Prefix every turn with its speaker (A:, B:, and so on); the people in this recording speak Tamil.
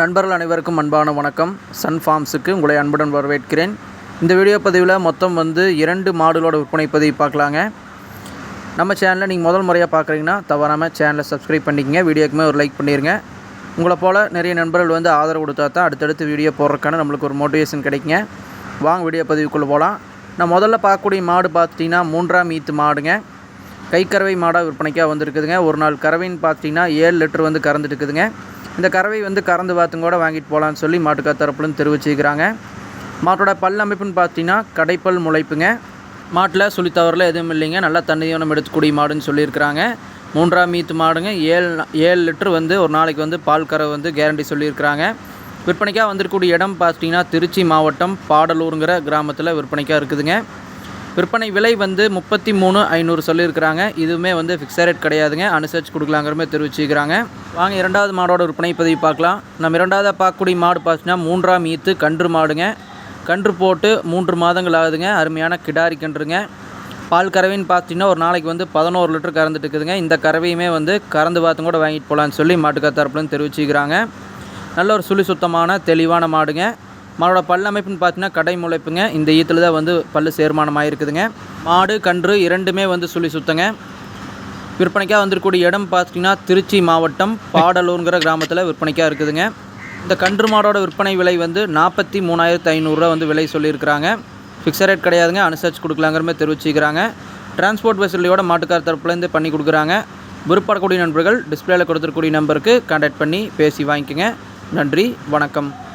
A: நண்பர்கள் அனைவருக்கும் அன்பான வணக்கம். சன் ஃபார்ம்ஸுக்கு உங்களை அன்புடன் வரவேற்கிறேன். இந்த வீடியோ பதிவில் மொத்தம் வந்து இரண்டு மாடுகளோட விற்பனை பதிவு பார்க்கலாங்க. நம்ம சேனலில் நீங்கள் முதல் முறையாக பார்க்குறீங்கன்னா தவறாமல் சேனலை சப்ஸ்கிரைப் பண்ணிக்கங்க. வீடியோக்குமே ஒரு லைக் பண்ணிடுங்க உங்களை போல் நிறைய நண்பர்கள் வந்து ஆதரவு கொடுத்தா தான் அடுத்தடுத்து வீடியோ போடுறதுக்கான நம்மளுக்கு ஒரு மோட்டிவேஷன் கிடைக்குங்க. வாங்க வீடியோ பதிவுக்குள்ளே போகலாம் நான் முதல்ல பார்க்கக்கூடிய மாடு பார்த்துட்டிங்கன்னா மூன்றாம் ஈத்து மாடுங்க. கைக்கறவை மாடாக விற்பனைக்காக வந்திருக்குதுங்க. ஒரு நாள் கறவைன்னு பார்த்துட்டிங்கன்னா ஏழு லிட்டர் வந்து கறந்துட்டு இருக்குதுங்க. இந்த கறவை வந்து கறந்து பார்த்தும் கூட வாங்கிட்டு போகலான்னு சொல்லி மாட்டுக்கா தரப்புலன்னு தெரிவிச்சுக்கிறாங்க மாட்டோட பல் அமைப்புன்னு பார்த்தீங்கன்னா கடைப்பல் முளைப்புங்க. மாட்டில் சுழி தவறில் எதுவும் இல்லைங்க. நல்லா தண்ணியோனம் எடுத்துக்கூடிய மாடுன்னு சொல்லியிருக்கிறாங்க. மூன்றாம் மீத்து மாடுங்க. ஏழு ஏழு லிட்டர் வந்து ஒரு நாளைக்கு வந்து பால் கறவை வந்து கேரண்டி சொல்லியிருக்கிறாங்க. விற்பனைக்காக வந்திருக்கக்கூடிய இடம் பார்த்தீங்கன்னா திருச்சி மாவட்டம் பாடலூருங்கிற கிராமத்தில் விற்பனைக்காக இருக்குதுங்க. விற்பனை விலை வந்து முப்பத்தி மூணு ஐநூறு சொல்லியிருக்கிறாங்க. இதுவுமே வந்து ஃபிக்ஸட் ரேட் கிடையாதுங்க. அனுசரித்து கொடுக்கலாங்கிற மாதிரி தெரிவிச்சுக்கிறாங்க வாங்க இரண்டாவது மாடோட விற்பனை பதிவு பார்க்கலாம். நம்ம இரண்டாவதாக பார்க்கக்கூடிய மாடு பார்த்தீங்கன்னா மூன்றாம் ஈத்து கன்று மாடுங்க. கன்று போட்டு மூன்று மாதங்கள் ஆகுதுங்க. அருமையான கிடாரி கன்றுங்க. பால் கறவைன்னு பார்த்தீங்கன்னா ஒரு நாளைக்கு வந்து பதினோரு லிட்டர் கறந்துட்டு இருக்குதுங்க. இந்த கறவையுமே வந்து கறந்து பார்த்து கூட வாங்கிட்டு போகலான்னு சொல்லி மாட்டுக்கா தரப்புலன்னு தெரிவிச்சுக்கிறாங்க. நல்ல ஒரு சுழி சுத்தமான தெளிவான மாடுங்க. மாடோட பல் அமைப்புன்னு பார்த்தீங்கன்னா கடை முளைப்புங்க. இந்த ஈத்தில் தான் வந்து பல் சேர்மானமாக இருக்குதுங்க மாடு கன்று இரண்டுமே வந்து சுழி சுத்தங்க. விற்பனைக்காக வந்திருக்கக்கூடிய இடம் பார்த்திங்கன்னா திருச்சி மாவட்டம் பாடலூருங்கிற கிராமத்தில் விற்பனைக்காக இருக்குதுங்க. இந்த கன்று மாடோட விற்பனை விலை வந்து நாற்பத்தி மூணாயிரத்து ஐநூறுரூவா வந்து விலை சொல்லியிருக்கிறாங்க. ஃபிக்ஸட் ரேட் கிடையாதுங்க. அனுசரிச்சு கொடுக்கலாங்கிற மாதிரி தெரிவிச்சுக்கிறாங்க. டிரான்ஸ்போர்ட் ஃபெசிலிட்டியோட மாட்டுக்கார் தரப்புலேருந்து பண்ணி கொடுக்குறாங்க. விருப்பப்படக்கூடிய நண்பர்கள் டிஸ்பிளேல கொடுத்துருக்கூடிய நம்பருக்கு கான்டாக்ட் பண்ணி பேசி வாங்கிக்கோங்க. நன்றி. வணக்கம்.